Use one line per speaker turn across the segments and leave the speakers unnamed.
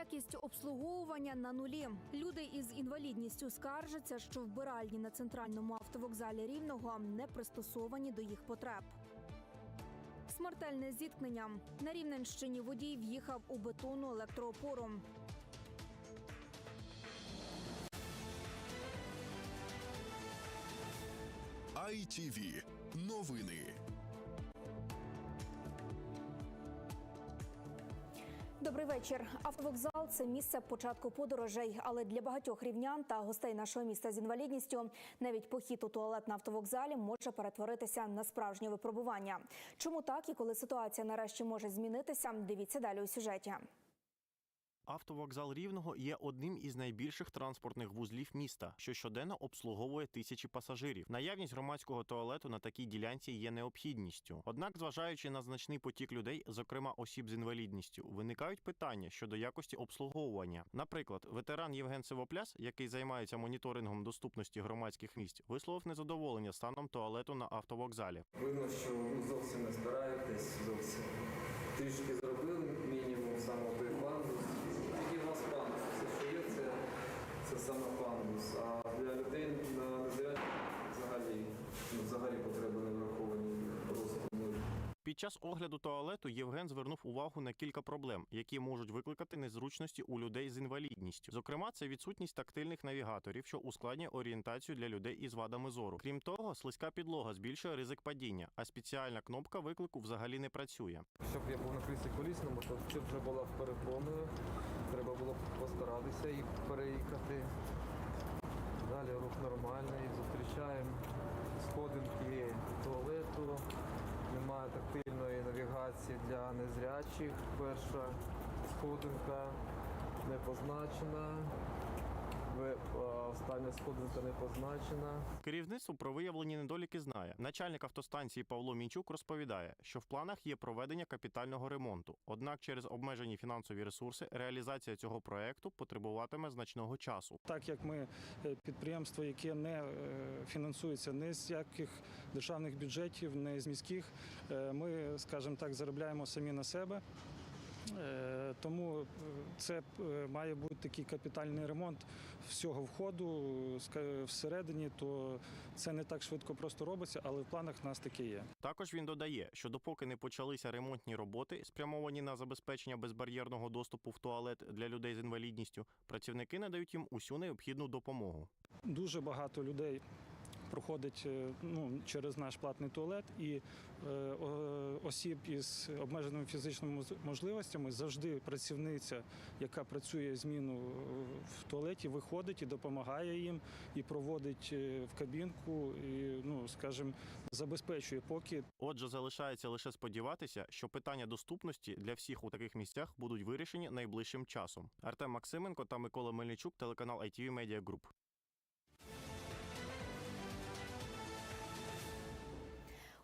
Якість обслуговування на нулі. Люди із інвалідністю скаржаться, що вбиральні на центральному автовокзалі рівного не пристосовані до їх потреб. Смертельне зіткнення на Рівненщині водій в'їхав у бетонну електроопору.
ITV. Новини.
Добрий вечір. Автовокзал це місце початку подорожей, але для багатьох рівнян та гостей нашого міста з інвалідністю навіть похід у туалет на автовокзалі може перетворитися на справжнє випробування. Чому так і коли ситуація нарешті може змінитися? Дивіться далі у сюжеті.
Автовокзал Рівного є одним із найбільших транспортних вузлів міста, що щоденно обслуговує тисячі пасажирів. Наявність громадського туалету на такій ділянці є необхідністю. Однак, зважаючи на значний потік людей, зокрема осіб з інвалідністю, виникають питання щодо якості обслуговування. Наприклад, ветеран Євген Сивопляс, який займається моніторингом доступності громадських місць, висловив незадоволення станом туалету на автовокзалі.
Видно, що зовсім не збираєтесь, зовсім трішки зробили мінімум саме той пандус. Тільки у вас пандус. Все, що є, це, це саме пандус. А для людей на незрячих взагалі, ну, взагалі потреби не враховані просто нуль.
Під час огляду туалету Євген звернув увагу на кілька проблем, які можуть викликати незручності у людей з інвалідністю. Зокрема, це відсутність тактильних навігаторів, що ускладнює орієнтацію для людей із вадами зору. Крім того, слизька підлога збільшує ризик падіння, а спеціальна кнопка виклику взагалі не працює.
Щоб я був на кріслі колісному, то це вже була перепоною. Треба було постаратися і переїхати. Далі рух нормальний. Зустрічаємо сходинки туалету. Немає тактильної навігації для незрячих. Перша сходинка не позначена. Остання сходинка не позначена.
Керівництво про виявлені недоліки знає. Начальник автостанції Павло Мінчук розповідає, що в планах є проведення капітального ремонту. Однак, через обмежені фінансові ресурси реалізація цього проекту потребуватиме значного часу.
Так як ми е, підприємство, яке не е, фінансується ні з яких державних бюджетів, ні з міських, е, ми, скажімо так, заробляємо самі на себе. Е, Тому е, це е, має бути такий капітальний ремонт всього входу всередині, то це не так швидко просто робиться, але в планах в нас таке є.
Також він додає, що допоки не почалися ремонтні роботи, спрямовані на забезпечення безбар'єрного доступу в туалет для людей з інвалідністю, працівники надають їм усю необхідну допомогу.
Дуже багато людей проходить е, ну, через наш платний туалет, і е, осіб із обмеженими фізичними можливостями завжди працівниця, яка працює зміну в туалеті, виходить і допомагає їм, і проводить е, в кабінку, і, ну, скажімо, забезпечує поки
Отже, залишається лише сподіватися, що питання доступності для всіх у таких місцях будуть вирішені найближчим часом. Артем Максименко та Микола Мельничук, телеканал ITV Media Group.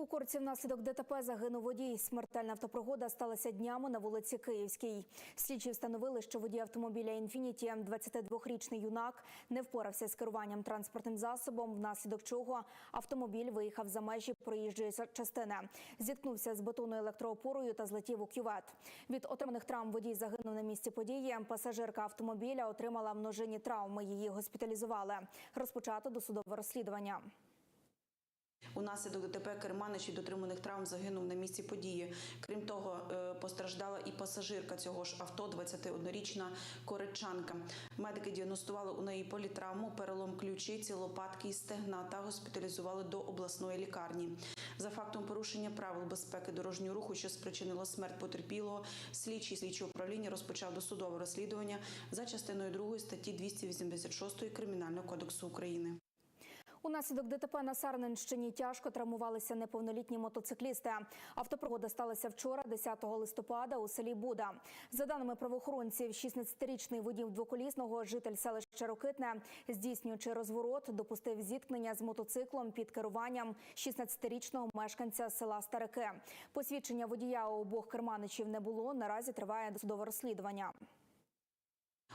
У Корці внаслідок ДТП загинув водій. Смертельна автопригода сталася днями на вулиці Київській. Слідчі встановили, що водій автомобіля «Інфініті», 22-річний юнак, не впорався з керуванням транспортним засобом, внаслідок чого автомобіль виїхав за межі проїжджої частини. Зіткнувся з бетонною електроопорою та злетів у кювет. Від отриманих травм водій загинув на місці події. Пасажирка автомобіля отримала множинні травми. Її госпіталізували. Розпочато досудове розслідування.
Унаслідок ДТП керманич від отриманих травм загинув на місці події. Крім того, е, постраждала і пасажирка цього ж авто, 21-річна коричанка. Медики діагностували у неї політравму, перелом ключиці, лопатки і стегна та госпіталізували до обласної лікарні. За фактом порушення правил безпеки дорожнього руху, що спричинило смерть потерпілого, слідчий слідчого управління розпочав досудове розслідування за частиною 2 статті 286 Кримінального кодексу України.
Унаслідок ДТП на Сарненщині тяжко травмувалися неповнолітні мотоциклісти. Автопригода сталася вчора, 10 листопада, у селі Буда. За даними правоохоронців, 16-річний водій двоколісного житель селища Рокитне, здійснюючи розворот, допустив зіткнення з мотоциклом під керуванням 16-річного мешканця села Старики. Посвідчення водія у обох керманичів не було. Наразі триває досудове розслідування.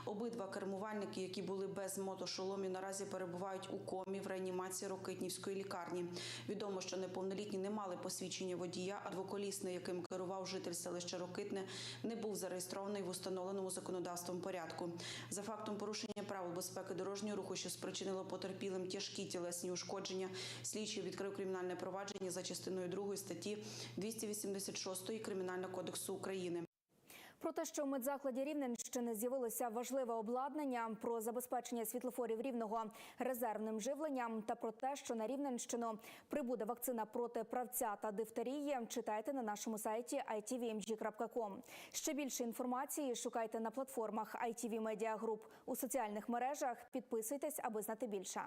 Обидва кермувальники, які були без мотошоломів, наразі перебувають у комі в реанімації Рокитнівської лікарні. Відомо, що неповнолітні не мали посвідчення водія, а двоколісний, яким керував житель селища Рокитне, не був зареєстрований в установленому законодавством порядку. За фактом порушення правил безпеки дорожнього руху, що спричинило потерпілим тяжкі тілесні ушкодження, слідчий відкрив кримінальне провадження за частиною 2 статті 286 Кримінального кодексу України.
Про те, що в медзакладі Рівненщини з'явилося важливе обладнання про забезпечення світлофорів рівного резервним живленням, та про те, що на Рівненщину прибуде вакцина проти правця та дифтерії, читайте на нашому сайті itvmg.com. Ще більше інформації шукайте на платформах ITV Media Group у соціальних мережах. Підписуйтесь, аби знати більше.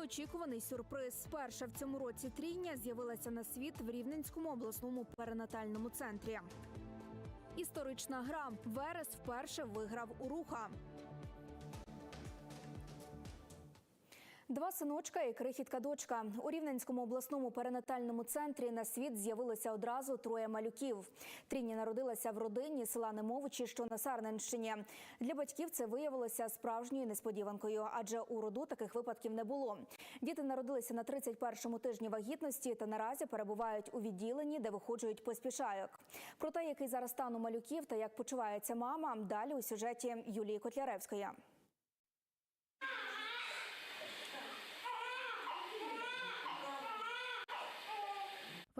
Неочікуваний сюрприз. Перша в цьому році трійня з'явилася на світ в Рівненському обласному перинатальному центрі. Історична гра Верес вперше виграв у руха. Два синочка і крихітка дочка. У Рівненському обласному перинатальному центрі на світ з'явилося одразу троє малюків. Тріні народилася в родині села Немовичі, що на Сарненщині. Для батьків це виявилося справжньою несподіванкою, адже у роду таких випадків не було. Діти народилися на 31-му тижні вагітності та наразі перебувають у відділенні, де виходжують поспішайок. Про те, який зараз стан у малюків та як почувається мама, далі у сюжеті Юлії Котляревської.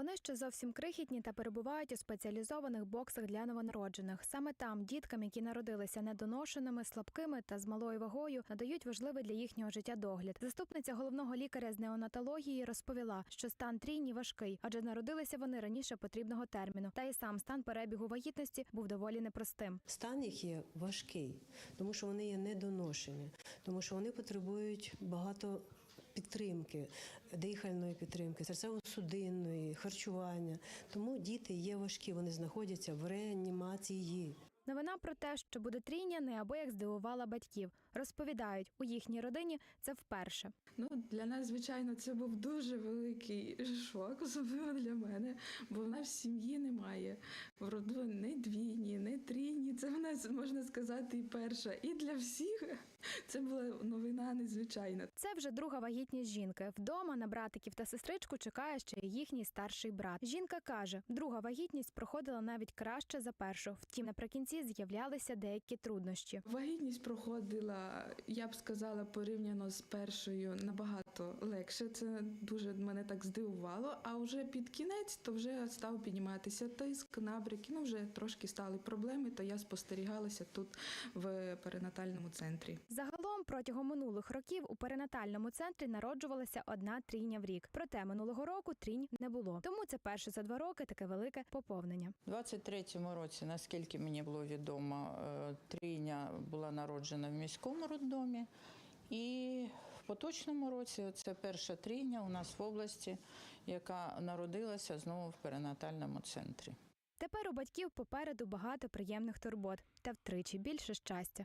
Вони ще зовсім крихітні та перебувають у спеціалізованих боксах для новонароджених. Саме там діткам, які народилися недоношеними, слабкими та з малою вагою, надають важливий для їхнього життя догляд. Заступниця головного лікаря з неонатології розповіла, що стан трійні важкий, адже народилися вони раніше потрібного терміну. Та й сам стан перебігу вагітності був доволі непростим.
Стан їх є важкий, тому що вони є недоношені, тому що вони потребують багато підтримки, дихальної підтримки, серцево-судинної, харчування. Тому діти є важкі, вони знаходяться в реанімації.
Новина про те, що буде трійня, неабияк здивувала батьків. Розповідають, у їхній родині це вперше.
Ну, для нас, звичайно, це був дуже великий шок, особливо для мене, бо в нас в сім'ї немає в роду не двійні, не трійні. Це в нас можна сказати і перша. І для всіх це була новина незвичайна.
Це вже друга вагітність жінки. Вдома на братиків та сестричку чекає ще й їхній старший брат. Жінка каже, друга вагітність проходила навіть краще за першу. Втім, наприкінці з'являлися деякі труднощі.
Вагітність проходила, я б сказала, порівняно з першою набагато легше. Це дуже мене так здивувало. А вже під кінець то вже став підніматися тиск, набряки. Ну вже трошки стали проблеми. То я спостерігалася тут в перинатальному центрі.
Загалом протягом минулих років у перинатальному центрі народжувалася одна трійня в рік. Проте минулого року трінь не було. Тому це перше за два роки таке велике поповнення.
У 23-му році, наскільки мені було відомо, е, трійня була народжена в міському роддомі. І в поточному році це перша трійня у нас в області, яка народилася знову в перинатальному центрі.
Тепер у батьків попереду багато приємних турбот та втричі більше щастя.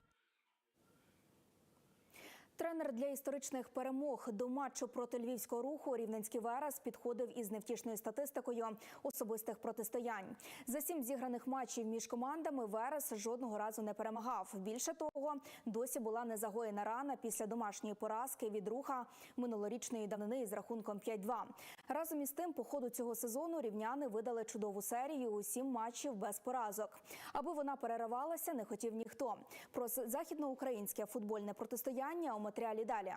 Тренер для історичних перемог до матчу проти львівського руху Рівненський Верес підходив із невтішною статистикою особистих протистоянь. За сім зіграних матчів між командами Верес жодного разу не перемагав. Більше того, досі була незагоєна рана після домашньої поразки від руха минулорічної давнини із рахунком 5-2. Разом із тим, по ходу цього сезону рівняни видали чудову серію у сім матчів без поразок. Аби вона переривалася, не хотів ніхто. Про західноукраїнське футбольне протистояння у матеріалі далі.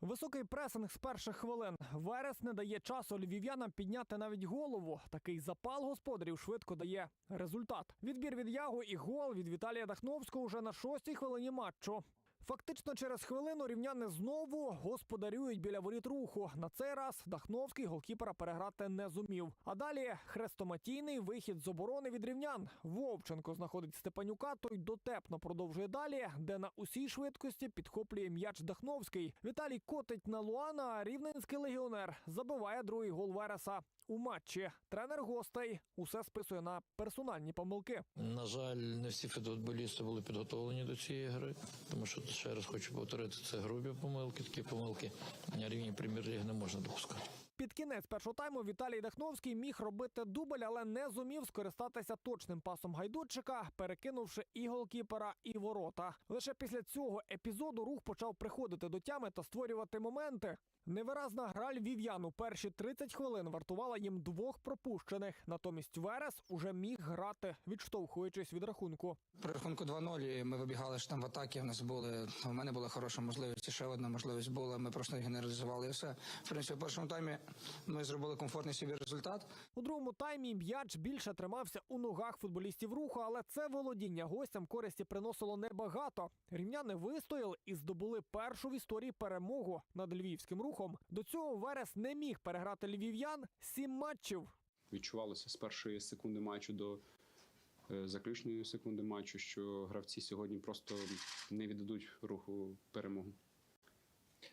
Високий пресинг з перших хвилин. Верес не дає часу львів'янам підняти навіть голову. Такий запал господарів швидко дає результат. Відбір від Ягу і гол від Віталія Дахновського уже на шостій хвилині матчу. Фактично через хвилину рівняни знову господарюють біля воріт руху. На цей раз Дахновський голкіпера переграти не зумів. А далі хрестоматійний вихід з оборони від рівнян. Вовченко знаходить Степанюка, той дотепно продовжує далі, де на усій швидкості підхоплює м'яч Дахновський. Віталій котить на Луана, а рівненський легіонер забиває другий гол Вереса. У матчі тренер гостей усе списує на персональні помилки.
На жаль, не всі футболісти були підготовлені до цієї гри, тому що ще раз хочу повторити, це грубі помилки. Такі помилки на рівні прем'єр-ліги не можна допускати.
Під кінець першого тайму Віталій Дахновський міг робити дубль, але не зумів скористатися точним пасом гайдутчика, перекинувши і голкіпера, і ворота. Лише після цього епізоду рух почав приходити до тями та створювати моменти. Невиразна гра львів'ян у перші 30 хвилин вартувала їм двох пропущених. Натомість Верес уже міг грати, відштовхуючись від рахунку.
При рахунку 2-0 ми вибігали ж там в атаки. У нас були у мене була хороша можливість. Ще одна можливість була. Ми просто їх не реалізували. І все. В принципі, в першому таймі ми зробили комфортний собі результат.
У другому таймі м'яч більше тримався у ногах футболістів руху, але це володіння гостям користі приносило небагато. Рівняни вистояли і здобули першу в історії перемогу над львівським рухом. До цього Верес не міг переграти львів'ян сім матчів.
відчувалося з першої секунди матчу до е, заключної секунди матчу, що гравці сьогодні просто не віддадуть руху перемогу.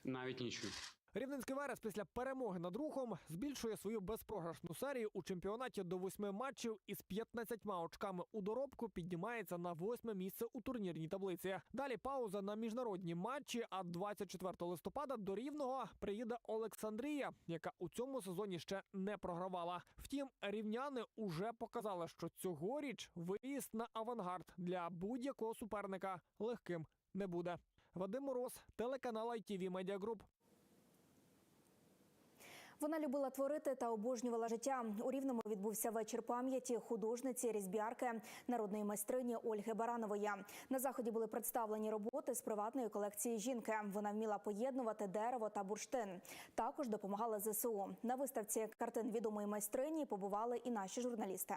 Навіть нічого.
Рівненський Верес після перемоги над рухом збільшує свою безпрограшну серію у чемпіонаті до восьми матчів із 15 очками у доробку піднімається на восьме місце у турнірній таблиці. Далі пауза на міжнародні матчі. А 24 листопада до рівного приїде Олександрія, яка у цьому сезоні ще не програвала. Втім, рівняни уже показали, що цьогоріч виїзд на авангард для будь-якого суперника легким не буде. Вадим Мороз, телеканал ITV Media Group.
Вона любила творити та обожнювала життя. У рівному відбувся вечір пам'яті художниці різьбярки народної майстрині Ольги Баранової. На заході були представлені роботи з приватної колекції жінки. Вона вміла поєднувати дерево та бурштин. Також допомагала ЗСУ. На виставці картин відомої майстрині побували і наші журналісти.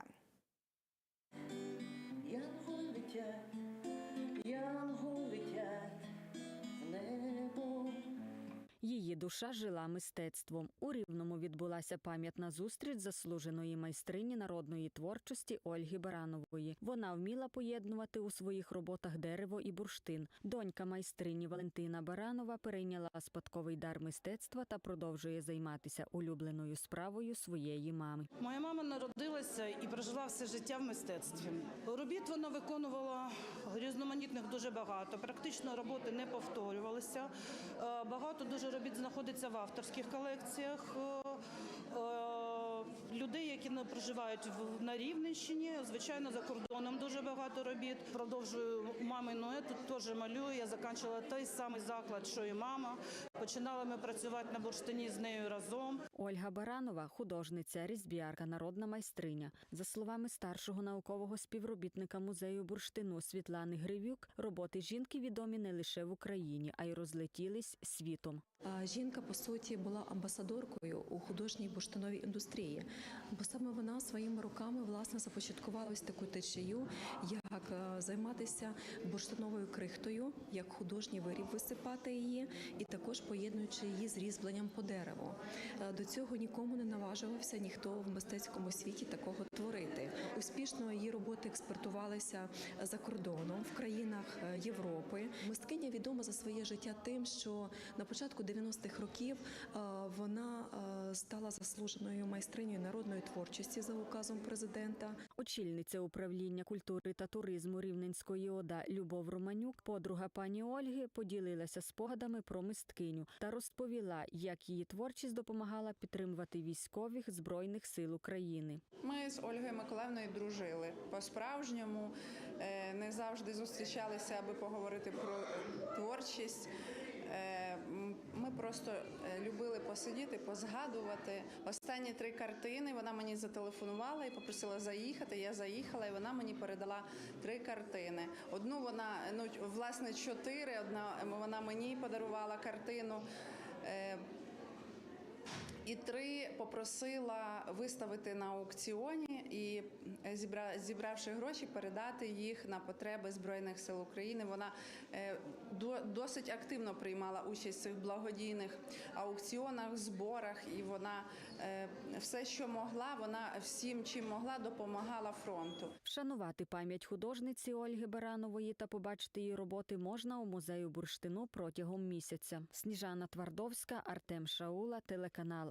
Янголи
Її душа жила мистецтвом. У Рівному відбулася пам'ятна зустріч заслуженої майстрині народної творчості Ольги Баранової. Вона вміла поєднувати у своїх роботах дерево і бурштин. Донька майстрині Валентина Баранова перейняла спадковий дар мистецтва та продовжує займатися улюбленою справою своєї мами.
Моя мама народилася і прожила все життя в мистецтві. Робіт вона виконувала різноманітних дуже багато. Практично роботи не повторювалися. Е, Багато дуже робіт знаходиться в авторських колекціях. Е, е, Людей, які не проживають на Рівненщині, звичайно, за кордоном дуже багато робіт. Продовжую мамину тут теж малюю. Я закінчила той самий заклад, що і мама. Починали ми працювати на бурштині з нею разом.
Ольга Баранова художниця, різьбярка, народна майстриня. За словами старшого наукового співробітника музею бурштину Світлани Гривюк, роботи жінки відомі не лише в Україні, а й розлетілись світом.
Жінка по суті була амбасадоркою у художній бурштиновій індустрії, бо саме вона своїми руками власне започаткувала ось таку течію, як е, займатися бурштиновою крихтою, як художній виріб висипати її, і також поєднуючи її з різьбленням по дереву. Е, До цього нікому не наважувався ніхто в мистецькому світі такого творити. Успішно її роботи експортувалися за кордоном в країнах е, Європи. Мисткиня відома за своє життя тим, що на початку 90-х років е, вона е, стала заслуженою майстринею народної творчості за указом президента.
Очільниця управління культури та туризму Рівненської ОДА Любов Романюк, подруга пані Ольги, поділилася спогадами про мисткиню та розповіла, як її творчість допомагала підтримувати військових збройних сил України.
Ми з Ольгою Миколаївною дружили по-справжньому, е, не завжди зустрічалися, аби поговорити про творчість. Е, Ми просто е, любили посидіти, позгадувати. Останні три картини вона мені зателефонувала і попросила заїхати. Я заїхала, і вона мені передала три картини. Одну вона, ну власне, чотири. Одна вона мені подарувала картину. І три попросила виставити на аукціоні і е, зібравши гроші, передати їх на потреби Збройних сил України. Вона е, до- досить активно приймала участь в цих благодійних аукціонах, зборах, і вона е, все, що могла, вона всім, чим могла, допомагала фронту.
Вшанувати пам'ять художниці Ольги Баранової та побачити її роботи можна у музею бурштину протягом місяця. Сніжана Твардовська, Артем Шаула, телеканал